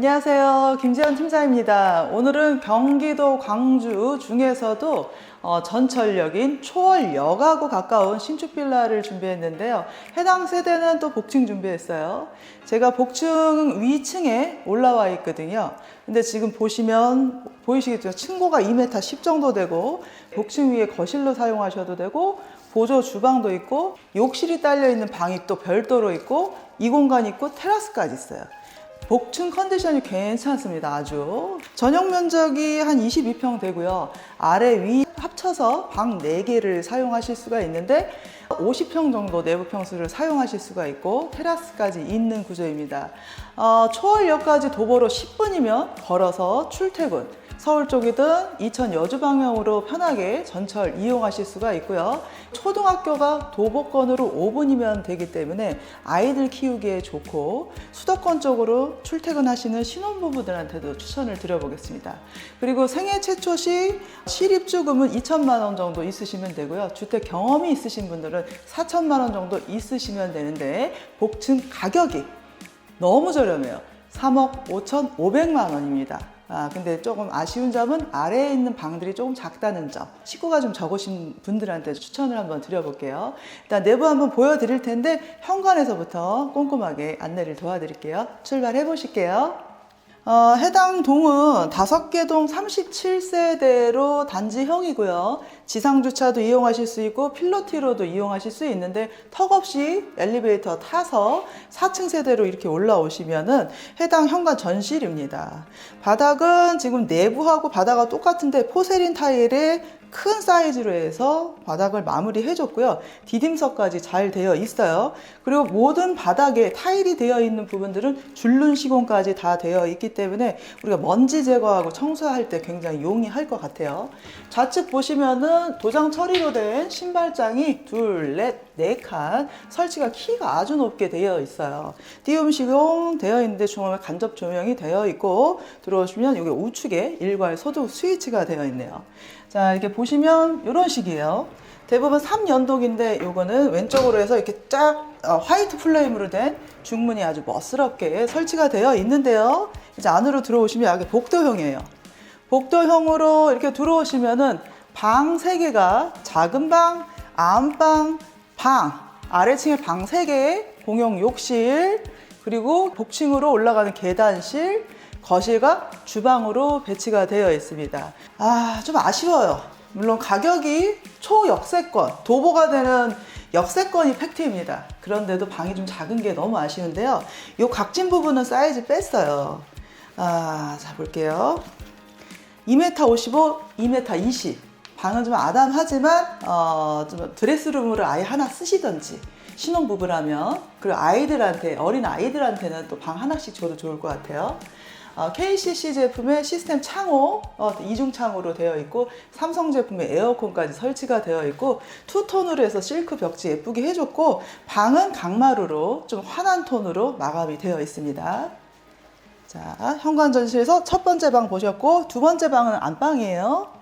안녕하세요. 김재현 팀장입니다. 오늘은 경기도 광주 중에서도 어, 전철역인 초월역하고 가까운 신축 빌라를 준비했는데요. 해당 세대는 또 복층 준비했어요. 제가 복층 위층에 올라와 있거든요. 근데 지금 보시면 보이시겠죠? 층고가 2m 10 정도 되고 복층 위에 거실로 사용하셔도 되고 보조 주방도 있고 욕실이 딸려 있는 방이 또 별도로 있고 이 공간 있고 테라스까지 있어요. 복층 컨디션이 괜찮습니다. 아주. 전용 면적이 한 22평 되고요. 아래 위 합쳐서 방 4개를 사용하실 수가 있는데 50평 정도 내부 평수를 사용하실 수가 있고 테라스까지 있는 구조입니다. 어, 초월역까지 도보로 10분이면 걸어서 출퇴근 서울 쪽이든 이천 여주 방향으로 편하게 전철 이용하실 수가 있고요. 초등학교가 도보권으로 5분이면 되기 때문에 아이들 키우기에 좋고 수도권 쪽으로 출퇴근하시는 신혼부부들한테도 추천을 드려보겠습니다. 그리고 생애 최초 시 실입주금은 2천만 원 정도 있으시면 되고요. 주택 경험이 있으신 분들은 4천만 원 정도 있으시면 되는데 복층 가격이 너무 저렴해요. 3억 5천 5백만 원입니다. 아, 근데 조금 아쉬운 점은 아래에 있는 방들이 조금 작다는 점. 식구가 좀 적으신 분들한테 추천을 한번 드려볼게요. 일단 내부 한번 보여드릴 텐데 현관에서부터 꼼꼼하게 안내를 도와드릴게요. 출발해 보실게요. 어, 해당 동은 다섯 개 동 37세대로 단지형이고요. 지상 주차도 이용하실 수 있고 필로티로도 이용하실 수 있는데 턱없이 엘리베이터 타서 4층 세대로 이렇게 올라오시면은 해당 현관 전실입니다. 바닥은 지금 내부하고 바닥과 똑같은데 포세린 타일에 큰 사이즈로 해서 바닥을 마무리 해 줬고요. 디딤석까지 잘 되어 있어요. 그리고 모든 바닥에 타일이 되어 있는 부분들은 줄눈 시공까지 다 되어 있기 때문에 우리가 먼지 제거하고 청소할 때 굉장히 용이할 것 같아요. 좌측 보시면은 도장 처리로 된 신발장이 둘, 넷, 네 칸 설치가 키가 아주 높게 되어 있어요. 띄움 시공 되어 있는데 중앙에 간접 조명이 되어 있고 들어오시면 여기 우측에 일괄 소독 스위치가 되어 있네요. 자 이렇게 보시면 이런 식이에요. 대부분 3연독인데 요거는 왼쪽으로 해서 이렇게 쫙 어, 화이트 플레임으로 된 중문이 아주 멋스럽게 설치가 되어 있는데요. 이제 안으로 들어오시면 여기 복도형이에요. 복도형으로 이렇게 들어오시면은 방 3개가 작은 방, 안방, 방, 아래층에 방 3개, 공용 욕실, 그리고 복층으로 올라가는 계단실, 거실과 주방으로 배치가 되어 있습니다. 아, 좀 아쉬워요. 물론 가격이 초역세권, 도보가 되는 역세권이 팩트입니다. 그런데도 방이 좀 작은 게 너무 아쉬운데요. 이 각진 부분은 사이즈 뺐어요. 아, 자, 볼게요. 2m 55, 2m 20. 방은 좀 아담하지만, 어, 좀 드레스룸으로 아예 하나 쓰시던지. 신혼부부라면. 그리고 아이들한테, 어린 아이들한테는 또 방 하나씩 줘도 좋을 것 같아요. 어, KCC 제품의 시스템 창호 어, 이중 창호로 되어 있고 삼성 제품의 에어컨까지 설치가 되어 있고 투톤으로 해서 실크 벽지 예쁘게 해줬고 방은 강마루로 좀 환한 톤으로 마감이 되어 있습니다. 자 현관 전실에서 첫 번째 방 보셨고 두 번째 방은 안방이에요.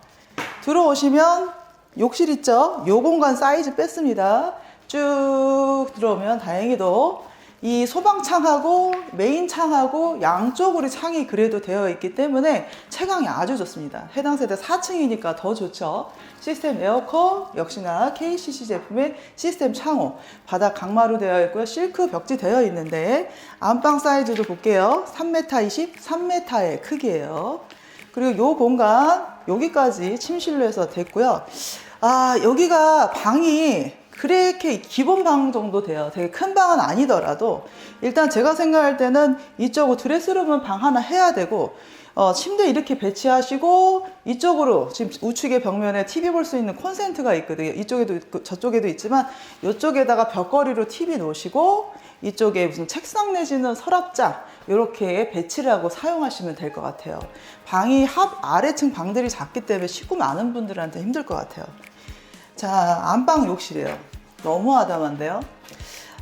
들어오시면 욕실 있죠? 요 공간 사이즈 뺐습니다. 쭉 들어오면 다행히도 이 소방창하고 메인 창하고 양쪽으로 창이 그래도 되어 있기 때문에 채광이 아주 좋습니다. 해당 세대 4층이니까 더 좋죠. 시스템 에어컨 역시나 KCC 제품의 시스템 창호 바닥 강마루 되어 있고요. 실크 벽지 되어 있는데 안방 사이즈도 볼게요. 3m 20, 3m의 크기예요. 그리고 요 공간 여기까지 침실로 해서 됐고요. 아 여기가 방이 그렇게 기본 방 정도 돼요. 되게 큰 방은 아니더라도 일단 제가 생각할 때는 이쪽으로 드레스룸은 방 하나 해야 되고 어, 침대 이렇게 배치하시고 이쪽으로 지금 우측에 벽면에 TV 볼 수 있는 콘센트가 있거든요. 이쪽에도 있고 저쪽에도 있지만 이쪽에다가 벽걸이로 TV 놓으시고 이쪽에 무슨 책상 내지는 서랍장 이렇게 배치를 하고 사용하시면 될 것 같아요. 방이 합 아래층 방들이 작기 때문에 식구 많은 분들한테 힘들 것 같아요. 자, 안방 욕실이에요. 너무 아담한데요.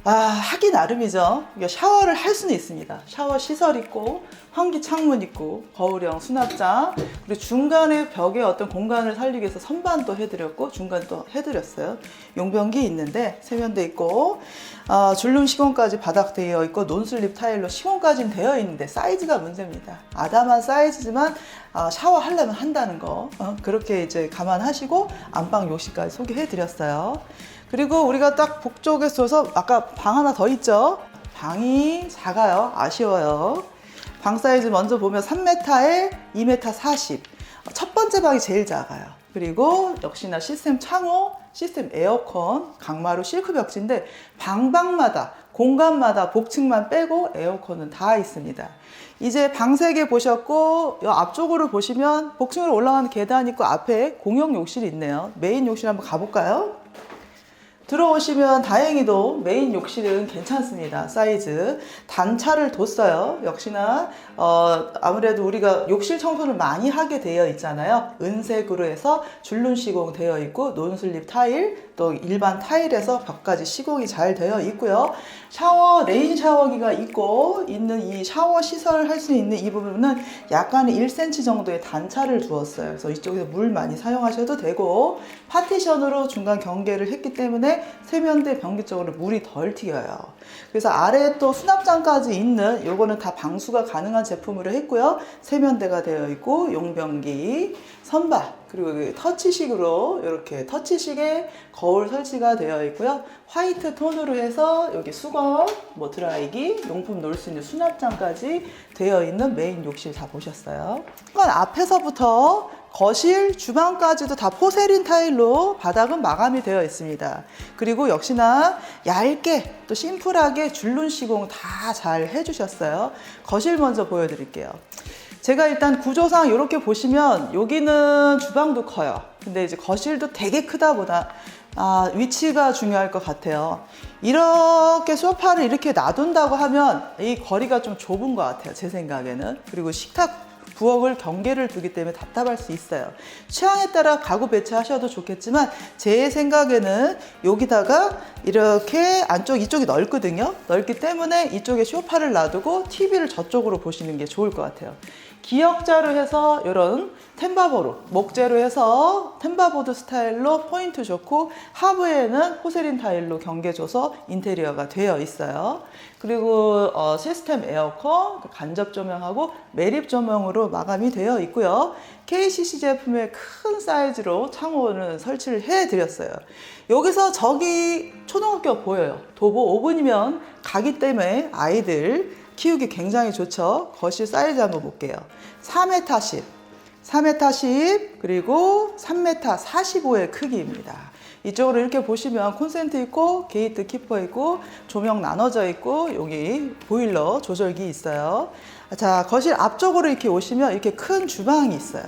아, 하기 나름이죠. 샤워를 할 수는 있습니다. 샤워 시설 있고, 환기 창문 있고, 거울형 수납장, 그리고 중간에 벽에 어떤 공간을 살리기 위해서 선반도 해드렸고, 중간 또 해드렸어요. 용변기 있는데, 세면대 있고, 아, 줄눈 시공까지 바닥 되어 있고, 논슬립 타일로 시공까지는 되어 있는데, 사이즈가 문제입니다. 아담한 사이즈지만, 아, 샤워하려면 한다는 거. 어, 그렇게 이제 감안하시고, 안방 욕실까지 소개해드렸어요. 그리고 우리가 딱 북쪽에 서서 아까 방 하나 더 있죠? 방이 작아요. 아쉬워요. 방 사이즈 먼저 보면 3m에 2m 40. 첫 번째 방이 제일 작아요. 그리고 역시나 시스템 창호, 시스템 에어컨, 강마루 실크 벽지인데 방방마다 공간마다 복층만 빼고 에어컨은 다 있습니다. 이제 방 세 개 보셨고 이 앞쪽으로 보시면 복층으로 올라가는 계단 있고 앞에 공용 욕실이 있네요. 메인 욕실 한번 가볼까요? 들어오시면 다행히도 메인 욕실은 괜찮습니다. 사이즈. 단차를 뒀어요. 역시나, 어, 아무래도 우리가 욕실 청소를 많이 하게 되어 있잖아요. 은색으로 해서 줄눈 시공 되어 있고, 논슬립 타일, 또 일반 타일에서 벽까지 시공이 잘 되어 있고요. 샤워, 레인 샤워기가 있고, 있는 이 샤워 시설 할 수 있는 이 부분은 약간 1cm 정도의 단차를 두었어요. 그래서 이쪽에서 물 많이 사용하셔도 되고, 파티션으로 중간 경계를 했기 때문에 세면대 변기 쪽으로 물이 덜 튀겨요. 그래서 아래에 또 수납장까지 있는 요거는 다 방수가 가능한 제품으로 했고요. 세면대가 되어 있고 용변기, 선반 그리고 여기 터치식으로 이렇게 터치식의 거울 설치가 되어 있고요. 화이트 톤으로 해서 여기 수건, 뭐 드라이기, 용품 놓을 수 있는 수납장까지 되어 있는 메인 욕실 다 보셨어요. 수건 앞에서부터 거실, 주방까지도 다 포세린 타일로 바닥은 마감이 되어 있습니다. 그리고 역시나 얇게 또 심플하게 줄눈 시공 다 잘 해주셨어요. 거실 먼저 보여드릴게요. 제가 일단 구조상 이렇게 보시면 여기는 주방도 커요. 근데 이제 거실도 되게 크다 보다 아, 위치가 중요할 것 같아요. 이렇게 소파를 이렇게 놔둔다고 하면 이 거리가 좀 좁은 것 같아요. 제 생각에는. 그리고 식탁 부엌을 경계를 두기 때문에 답답할 수 있어요. 취향에 따라 가구 배치하셔도 좋겠지만 제 생각에는 여기다가 이렇게 안쪽 이쪽이 넓거든요. 넓기 때문에 이쪽에 소파를 놔두고 TV를 저쪽으로 보시는 게 좋을 것 같아요. 기역자로 해서 이런 템바보로 목재로 해서 템바보드 스타일로 포인트 좋고 하부에는 호세린 타일로 경계 줘서 인테리어가 되어 있어요. 그리고 어, 시스템 에어컨 그 간접 조명하고 매립 조명으로 마감이 되어 있고요. KCC 제품의 큰 사이즈로 창호는 설치를 해 드렸어요. 여기서 저기 초등학교 보여요. 도보 5분이면 가기 때문에 아이들 키우기 굉장히 좋죠. 거실 사이즈 한번 볼게요. 4m 10, 4m 10, 그리고 3m 45의 크기입니다. 이쪽으로 이렇게 보시면 콘센트 있고 게이트 키퍼 있고 조명 나눠져 있고 여기 보일러 조절기 있어요. 자 거실 앞쪽으로 이렇게 오시면 이렇게 큰 주방이 있어요.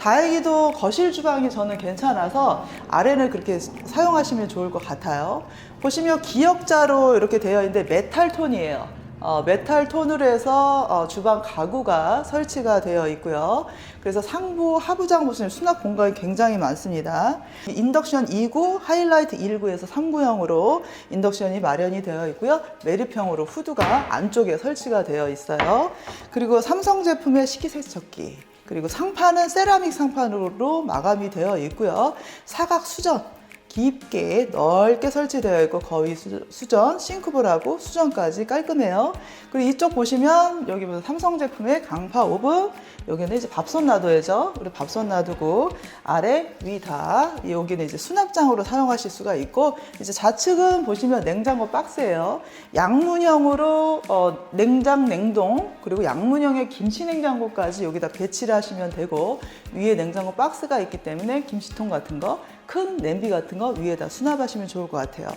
다행히도 거실 주방이 저는 괜찮아서 아래는 그렇게 사용하시면 좋을 것 같아요. 보시면 기역자로 이렇게 되어 있는데 메탈 톤이에요. 어, 메탈 톤으로 해서 어, 주방 가구가 설치가 되어 있고요. 그래서 상부, 하부장 보시면 수납 공간이 굉장히 많습니다. 인덕션 2구, 하이라이트 1구에서 3구형으로 인덕션이 마련이 되어 있고요. 매립형으로 후드가 안쪽에 설치가 되어 있어요. 그리고 삼성 제품의 식기세척기. 그리고 상판은 세라믹 상판으로 마감이 되어 있고요. 사각 수전, 깊게 넓게 설치되어 있고 거의 수, 전 싱크볼하고 수전까지 깔끔해요. 그리고 이쪽 보시면 여기 보면 삼성 제품의 강파 오븐 여기는 이제 밥솥 놔둬야죠. 우리 밥솥 놔두고 아래 위 다 여기는 이제 수납장으로 사용하실 수가 있고 이제 좌측은 보시면 냉장고 박스예요. 양문형으로 어, 냉장 냉동 그리고 양문형의 김치 냉장고까지 여기다 배치를 하시면 되고 위에 냉장고 박스가 있기 때문에 김치통 같은 거 큰 냄비 같은 거 위에다 수납하시면 좋을 것 같아요.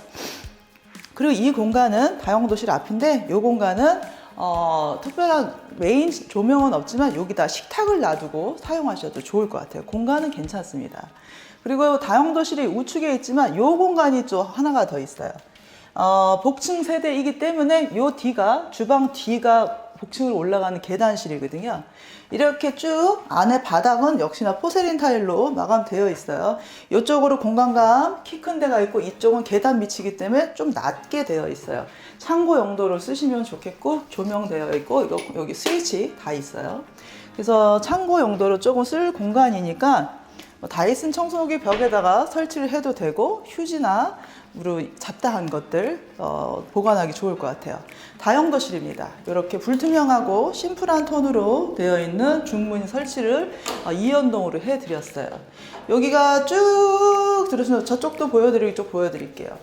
그리고 이 공간은 다용도실 앞인데 이 공간은 어, 특별한 메인 조명은 없지만 여기다 식탁을 놔두고 사용하셔도 좋을 것 같아요. 공간은 괜찮습니다. 그리고 다용도실이 우측에 있지만 이 공간이 또 하나가 더 있어요. 어, 복층 세대이기 때문에 이 뒤가 주방 뒤가 복층으로 올라가는 계단실이거든요. 이렇게 쭉 안에 바닥은 역시나 포세린 타일로 마감되어 있어요. 이쪽으로 공간감 키 큰 데가 있고 이쪽은 계단 밑이기 때문에 좀 낮게 되어 있어요. 창고 용도로 쓰시면 좋겠고 조명되어 있고 여기 스위치 다 있어요. 그래서 창고 용도로 조금 쓸 공간이니까 뭐 다이슨 청소기 벽에다가 설치를 해도 되고 휴지나 으로 잡다한 것들 어, 보관하기 좋을 것 같아요. 다용도실입니다. 이렇게 불투명하고 심플한 톤으로 되어 있는 중문 설치를 어, 이연동으로 해드렸어요. 여기가 쭉 들으시면 저쪽도 보여드리고 이쪽 보여드릴게요.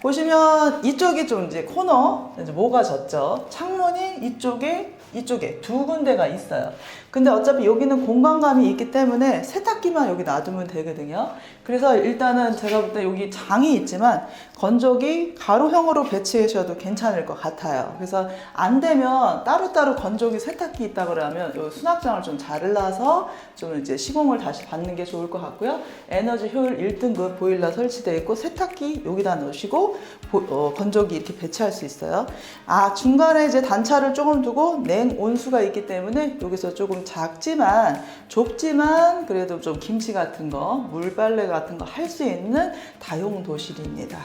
보시면 이쪽이 좀 이제 코너 이제 뭐가 졌죠. 창문 이 이쪽에 이쪽에 두 군데가 있어요. 근데 어차피 여기는 공간감이 있기 때문에 세탁기만 여기 놔두면 되거든요. 그래서 일단은 제가 볼 때 여기 장이 있지만 건조기 가로형으로 배치하셔도 괜찮을 것 같아요. 그래서 안 되면 따로따로 건조기 세탁기 있다 그러면 요 수납장을 좀 잘라서 좀 이제 시공을 다시 받는 게 좋을 것 같고요. 에너지 효율 1등급 보일러 설치되어 있고 세탁기 여기다 넣으시고 보- 어, 건조기 이렇게 배치할 수 있어요. 아 중간에 이제 단차를 조금 두고 냉 온수가 있기 때문에 여기서 조금 작지만 좁지만 그래도 좀 김치 같은 거 물빨래 같은 거 할 수 있는 다용 도실입니다.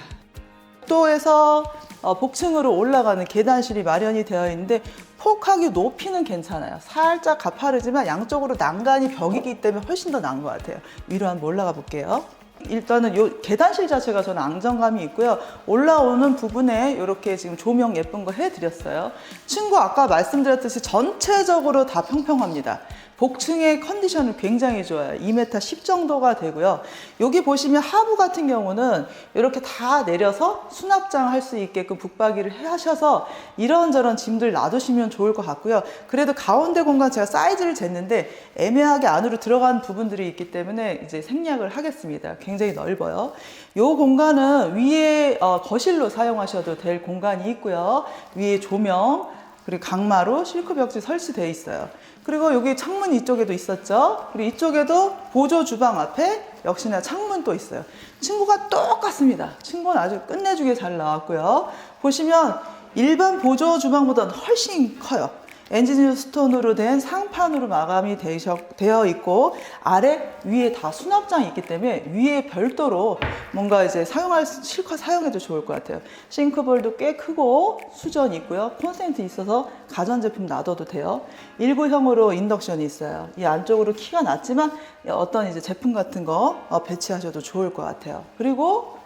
복도에서 어, 복층으로 올라가는 계단실이 마련이 되어 있는데 폭하기 높이는 괜찮아요. 살짝 가파르지만 양쪽으로 난간이 벽이기 때문에 훨씬 더 나은 것 같아요. 위로 한번 올라가 볼게요. 일단은 요 계단실 자체가 저는 안정감이 있고요. 올라오는 부분에 이렇게 지금 조명 예쁜 거 해드렸어요. 층고 아까 말씀드렸듯이 전체적으로 다 평평합니다. 복층의 컨디션은 굉장히 좋아요. 2m 10 정도가 되고요. 여기 보시면 하부 같은 경우는 이렇게 다 내려서 수납장 할 수 있게끔 북박이를 해 하셔서 이런저런 짐들 놔두시면 좋을 것 같고요. 그래도 가운데 공간 제가 사이즈를 쟀는데 애매하게 안으로 들어간 부분들이 있기 때문에 이제 생략을 하겠습니다. 굉장히 넓어요. 이 공간은 위에 어, 거실로 사용하셔도 될 공간이 있고요. 위에 조명, 그리고 강마루 실크 벽지 설치되어 있어요. 그리고 여기 창문 이쪽에도 있었죠. 그리고 이쪽에도 보조 주방 앞에 역시나 창문 또 있어요. 층고가 똑같습니다. 층고는 아주 끝내주게 잘 나왔고요. 보시면 일반 보조 주방보다는 훨씬 커요. 엔지니어 스톤으로 된 상판으로 마감이 되어 있고 아래 위에 다 수납장이 있기 때문에 위에 별도로 뭔가 이제 사용할 수- 실컷 사용해도 좋을 것 같아요. 싱크볼도 꽤 크고 수전이 있고요. 콘센트 있어서 가전제품 놔둬도 돼요. 19형으로 인덕션이 있어요. 이 안쪽으로 키가 낮지만 어떤 이제 제품 같은 거 어, 배치하셔도 좋을 것 같아요. 그리고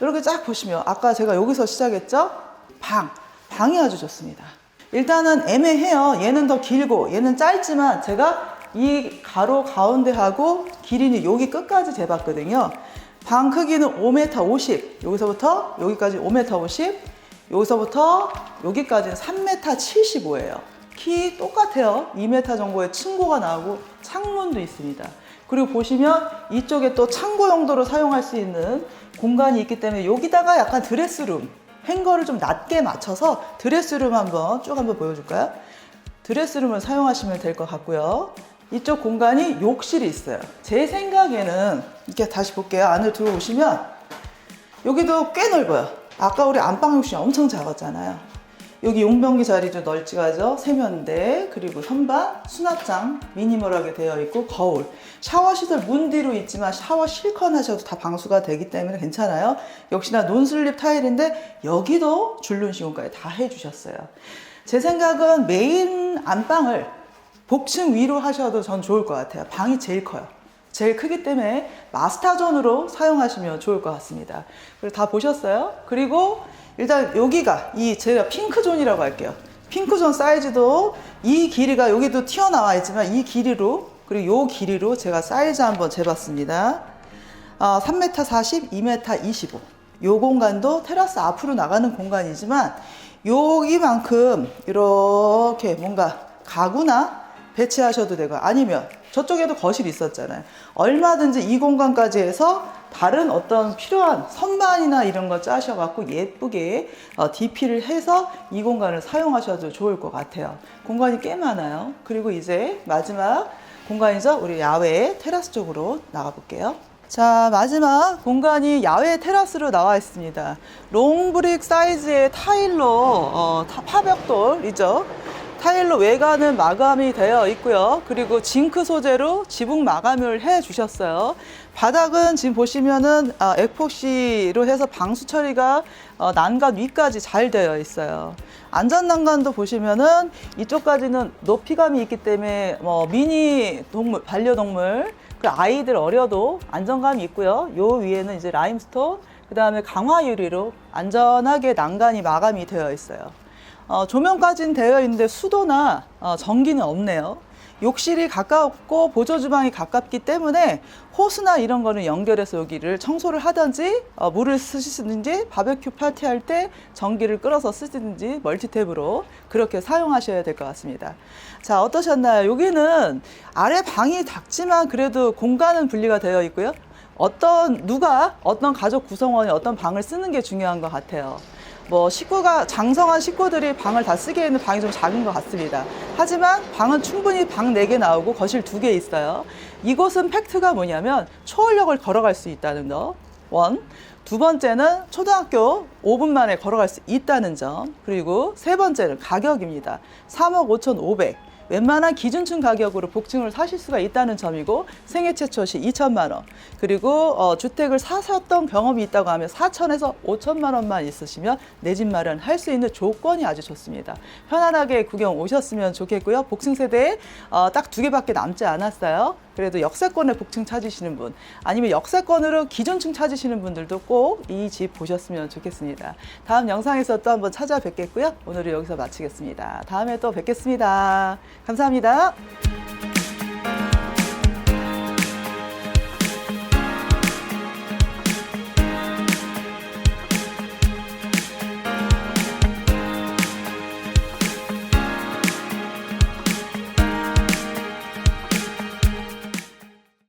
이렇게 쫙 보시면 아까 제가 여기서 시작했죠? 방. 방이 아주 좋습니다. 일단은 애매해요. 얘는 더 길고 얘는 짧지만 제가 이 가로 가운데하고 길이는 여기 끝까지 재봤거든요. 방 크기는 5m 50. 여기서부터 여기까지 5m 50. 여기서부터 여기까지는 3m 75예요. 키 똑같아요. 2m 정도의 층고가 나오고 창문도 있습니다. 그리고 보시면 이쪽에 또 창고 용도로 사용할 수 있는 공간이 있기 때문에 여기다가 약간 드레스룸 행거를 좀 낮게 맞춰서 드레스룸 한번 쭉 한번 보여줄까요? 드레스룸을 사용하시면 될 것 같고요. 이쪽 공간이 욕실이 있어요. 제 생각에는 이렇게 다시 볼게요. 안을 들어오시면 여기도 꽤 넓어요. 아까 우리 안방 욕실 엄청 작았잖아요. 여기 용변기 자리도 널찍하죠. 세면대 그리고 선반, 수납장 미니멀하게 되어 있고 거울, 샤워 시설 문 뒤로 있지만 샤워 실컷 하셔도 다 방수가 되기 때문에 괜찮아요. 역시나 논슬립 타일인데 여기도 줄눈 시공까지 다 해주셨어요. 제 생각은 메인 안방을 복층 위로 하셔도 전 좋을 것 같아요. 방이 제일 커요. 제일 크기 때문에 마스터존으로 사용하시면 좋을 것 같습니다. 그리고 다 보셨어요? 그리고 일단 여기가 이 제가 핑크존이라고 할게요. 핑크존 사이즈도 이 길이가 여기도 튀어나와 있지만 이 길이로 그리고 요 길이로 제가 사이즈 한번 재봤습니다. 어, 3m 40, 2m 25. 요 공간도 테라스 앞으로 나가는 공간이지만 여기만큼 이렇게 뭔가 가구나 배치하셔도 되고 아니면 저쪽에도 거실이 있었잖아요. 얼마든지 이 공간까지 해서 다른 어떤 필요한 선반이나 이런 거 짜셔갖고 예쁘게 어, DP를 해서 이 공간을 사용하셔도 좋을 것 같아요. 공간이 꽤 많아요. 그리고 이제 마지막 공간이죠. 우리 야외 테라스 쪽으로 나가볼게요. 자, 마지막 공간이 야외 테라스로 나와 있습니다. 롱브릭 사이즈의 타일로 어, 타- 파벽돌이죠. 타일로 외관은 마감이 되어 있고요. 그리고 징크 소재로 지붕 마감을 해 주셨어요. 바닥은 지금 보시면은 아, 에폭시로 해서 방수 처리가 어, 난간 위까지 잘 되어 있어요. 안전 난간도 보시면은 이쪽까지는 높이감이 있기 때문에 뭐 미니 동물 반려동물 그 아이들 어려도 안정감이 있고요. 요 위에는 이제 라임스톤 그 다음에 강화 유리로 안전하게 난간이 마감이 되어 있어요. 어, 조명까지는 되어 있는데 수도나 어, 전기는 없네요. 욕실이 가깝고 보조 주방이 가깝기 때문에 호스나 이런 거는 연결해서 여기를 청소를 하든지 어, 물을 쓰시든지 바베큐 파티 할 때 전기를 끌어서 쓰든지 멀티탭으로 그렇게 사용하셔야 될 것 같습니다. 자 어떠셨나요? 여기는 아래 방이 작지만 그래도 공간은 분리가 되어 있고요. 어떤 누가 어떤 가족 구성원이 어떤 방을 쓰는 게 중요한 것 같아요. 뭐 식구가 장성한 식구들이 방을 다 쓰기에는 방이 좀 작은 것 같습니다. 하지만 방은 충분히 방 4개 나오고 거실 2개 있어요. 이곳은 팩트가 뭐냐면 초월역을 걸어갈 수 있다는 거. 원. 두 번째는 초등학교 5분 만에 걸어갈 수 있다는 점. 그리고 세 번째는 가격입니다. 3억 5,500. 웬만한 기준층 가격으로 복층을 사실 수가 있다는 점이고 생애 최초 시 2천만 원 그리고 어, 주택을 사셨던 경험이 있다고 하면 4천에서 5천만 원만 있으시면 내 집 마련 할 수 있는 조건이 아주 좋습니다. 편안하게 구경 오셨으면 좋겠고요. 복층 세대에 어, 딱 두 개밖에 남지 않았어요. 그래도 역세권의 복층 찾으시는 분 아니면 역세권으로 기존층 찾으시는 분들도 꼭 이 집 보셨으면 좋겠습니다. 다음 영상에서 또 한번 찾아뵙겠고요. 오늘은 여기서 마치겠습니다. 다음에 또 뵙겠습니다. 감사합니다.